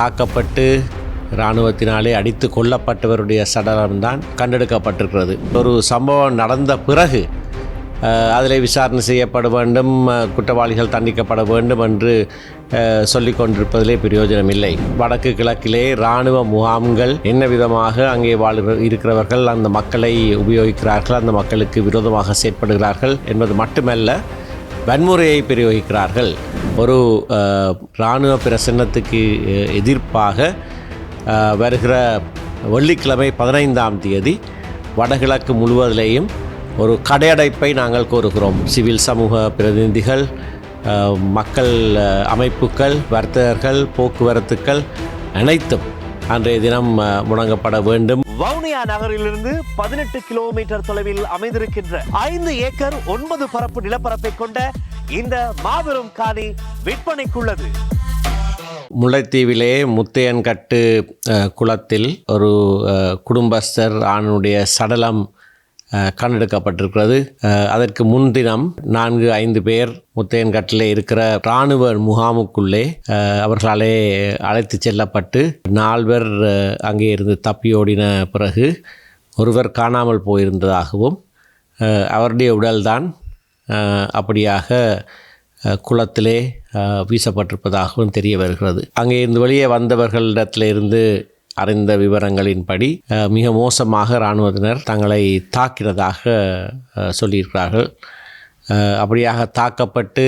தாக்கப்பட்டு இராணுவத்தினாலே அடித்து கொல்லப்பட்டவருடைய சடலம்தான் கண்டெடுக்கப்பட்டிருக்கிறது. ஒரு சம்பவம் நடந்த பிறகு அதில் விசாரணை செய்யப்பட வேண்டும் குற்றவாளிகள் தண்டிக்கப்பட வேண்டும் என்று சொல்லி கொண்டிருப்பதிலே பிரயோஜனம் இல்லை வடக்கு கிழக்கிலே இராணுவ முகாம்கள் என்ன விதமாக அங்கே வாழ்கிற இருக்கிறவர்கள் அந்த மக்களை உபயோகிக்கிறார்கள் அந்த மக்களுக்கு விரோதமாக செயற்படுகிறார்கள் என்பது மட்டுமல்ல வன்முறையை பிரயோகிக்கிறார்கள். ஒரு இராணுவ பிரசன்னத்துக்கு எதிர்ப்பாக வருகிற வெள்ளிக்கிழமை பதினைந்தாம் தேதி வடகிழக்கு முழுவதிலேயும் ஒரு கடையடைப்பை நாங்கள் கோருகிறோம். சிவில் சமூக பிரதிநிதிகள் மக்கள் அமைப்புகள் வர்த்தகர்கள் போக்குவரத்துக்கள் அனைத்தும். அன்றைய தினம் முடங்கப்பட வேண்டும். வவுனியா நகரிலிருந்து பதினெட்டு கிலோமீட்டர் தொலைவில் அமைந்திருக்கின்ற ஐந்து ஏக்கர் ஒன்பது பரப்பு நிலப்பரப்பை கொண்ட இந்த மாபெரும் காணி விற்பனைக்குள்ளது. முல்லைத்தீவிலே முத்தையன்கட்டு குளத்தில் ஒரு குடும்பஸ்தர் ஆணுடைய சடலம் கண்டெடுக்கப்பட்டிருக்கிறது அதற்கு முன்தினம் நான்கு ஐந்து பேர் முத்தையன்கட்டில் இருக்கிற இராணுவ முகாமுக்குள்ளே அவர்களாலே அழைத்து செல்லப்பட்டு நால்வர் அங்கே இருந்து தப்பியோடின பிறகு ஒருவர் காணாமல் போயிருந்ததாகவும் அவருடைய உடல்தான் அப்படியாக குளத்திலே வீசப்பட்டிருப்பதாகவும் தெரிய வருகிறது. அங்கே இருந்து வெளியே வந்தவர்களிடத்தில் இருந்து அறிந்த விவரங்களின்படி மிக மோசமாக இராணுவத்தினர் தங்களை தாக்கினதாக சொல்லியிருக்கிறார்கள். அப்படியாக தாக்கப்பட்டு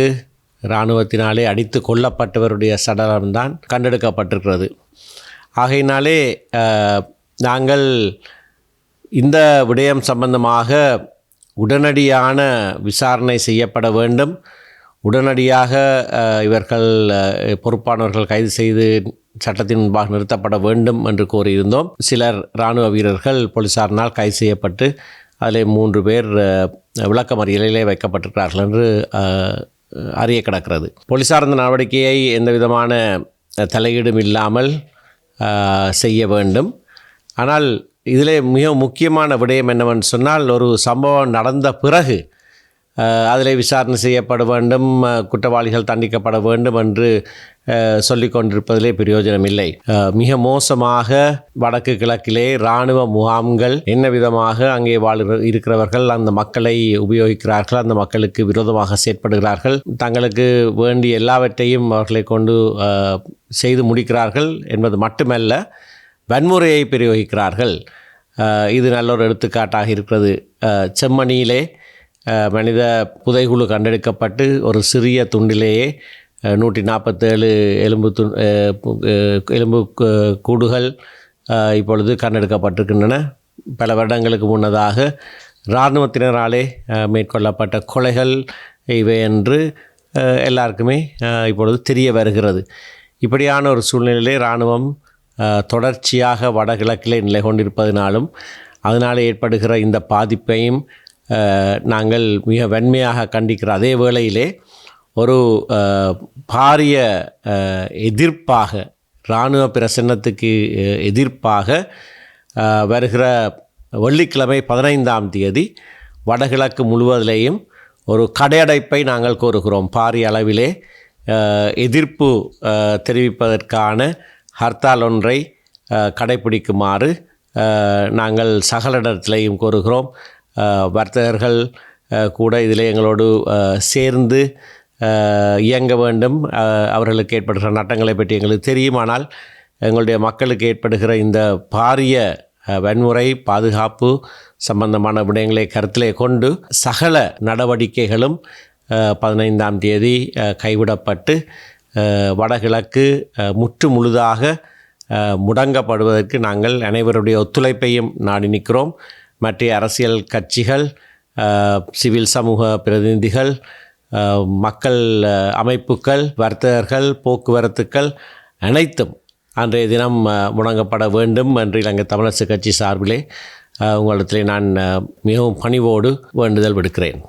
இராணுவத்தினாலே அடித்து கொல்லப்பட்டவருடைய சடலம்தான் கண்டெடுக்கப்பட்டிருக்கிறது. ஆகையினாலே நாங்கள் இந்த விடயம் சம்பந்தமாக உடனடியான விசாரணை செய்யப்பட வேண்டும். உடனடியாக இவர்கள் பொறுப்பானவர்கள் கைது செய்து சட்டத்தின் முன்பாக நிறுத்தப்பட வேண்டும் என்று கோரியிருந்தோம் சிலர் இராணுவ வீரர்கள் போலீசாரினால் கைது செய்யப்பட்டு அதில் மூன்று பேர் விளக்கமறியலிலே வைக்கப்பட்டிருக்கிறார்கள் என்று அறிய கிடக்கிறது. போலீசார் அந்த நடவடிக்கையை எந்த விதமான தலையீடும் இல்லாமல் செய்ய வேண்டும். ஆனால் இதிலே மிக முக்கியமான விடயம் என்னவென்று சொன்னால் ஒரு சம்பவம் நடந்த பிறகு அதில் விசாரணை செய்யப்பட வேண்டும் குற்றவாளிகள் தண்டிக்கப்பட வேண்டும் என்று சொல்லி கொண்டிருப்பதிலே பிரயோஜனம் இல்லை. மிக மோசமாக வடக்கு கிழக்கிலே இராணுவ முகாம்கள் என்ன விதமாக அங்கே வாழ் இருக்கிறவர்கள் அந்த மக்களை உபயோகிக்கிறார்கள் அந்த மக்களுக்கு விரோதமாக செயற்படுகிறார்கள் தங்களுக்கு வேண்டிய எல்லாவற்றையும் அவர்களை கொண்டு செய்து முடிக்கிறார்கள் என்பது மட்டுமல்ல வன்முறையை பிரயோகிக்கிறார்கள். இது நல்ல ஒரு எடுத்துக்காட்டாக இருக்கிறது. செம்மணியிலே மனித புதைகுழு கண்டெடுக்கப்பட்டு ஒரு சிறிய துண்டிலேயே நூற்றி நாற்பத்தேழு எலும்பு து எலும்பு கூடுகள் இப்பொழுது கண்டெடுக்கப்பட்டிருக்கின்றன. பல வருடங்களுக்கு முன்னதாக இராணுவத்தினராலே மேற்கொள்ளப்பட்ட கொலைகள் இவை என்று எல்லாருக்குமே இப்பொழுது தெரிய வருகிறது. இப்படியான ஒரு சூழ்நிலையிலே இராணுவம் தொடர்ச்சியாக வடகிழக்கிலே நிலை கொண்டிருப்பதினாலும் அதனால் ஏற்படுகிற இந்த பாதிப்பையும் நாங்கள் மிக வன்மையாக கண்டிக்கிறோம் அதே வேளையிலே ஒரு பாரிய எதிர்ப்பாக இராணுவ பிரசன்னத்துக்கு எதிர்ப்பாக வருகிற வெள்ளிக்கிழமை பதினைந்தாம் தேதி வடகிழக்கு முழுவதிலேயும் ஒரு கடையடைப்பை நாங்கள் கோருகிறோம். பாரிய அளவிலே எதிர்ப்பு தெரிவிப்பதற்கான ஹர்த்தால் ஒன்றை கடைபிடிக்குமாறு கடைப்பிடிக்குமாறு நாங்கள் சகலிடத்திலையும் கோருகிறோம். வர்த்தகர்கள் கூட இதில் எங்களோடு சேர்ந்து இயங்க வேண்டும். அவர்களுக்கு ஏற்படுகிற நட்டங்களை பற்றி எங்களுக்கு தெரியுமானால் எங்களுடைய மக்களுக்கு ஏற்படுகிற இந்த பாரிய வன்முறை பாதுகாப்பு சம்பந்தமான விடயங்களை கருத்திலே கொண்டு சகல நடவடிக்கைகளும் பதினைந்தாம் தேதி கைவிடப்பட்டு வடகிழக்கு முற்று முழுதாக முடங்கப்படுவதற்கு நாங்கள் அனைவருடைய ஒத்துழைப்பையும் நாடி நிற்கிறோம். மற்ற அரசியல் கட்சிகள் சிவில் சமூக பிரதிநிதிகள் மக்கள் அமைப்புகள் வர்த்தகர்கள் போக்குவரத்துக்கள் அனைத்தும் அன்றைய தினம் முடங்கப்பட வேண்டும் என்று இலங்கை தமிழரசு கட்சி சார்பிலே உங்களிடத்திலே நான் மிகவும் பணிவோடு வேண்டுதல் விடுக்கிறேன்.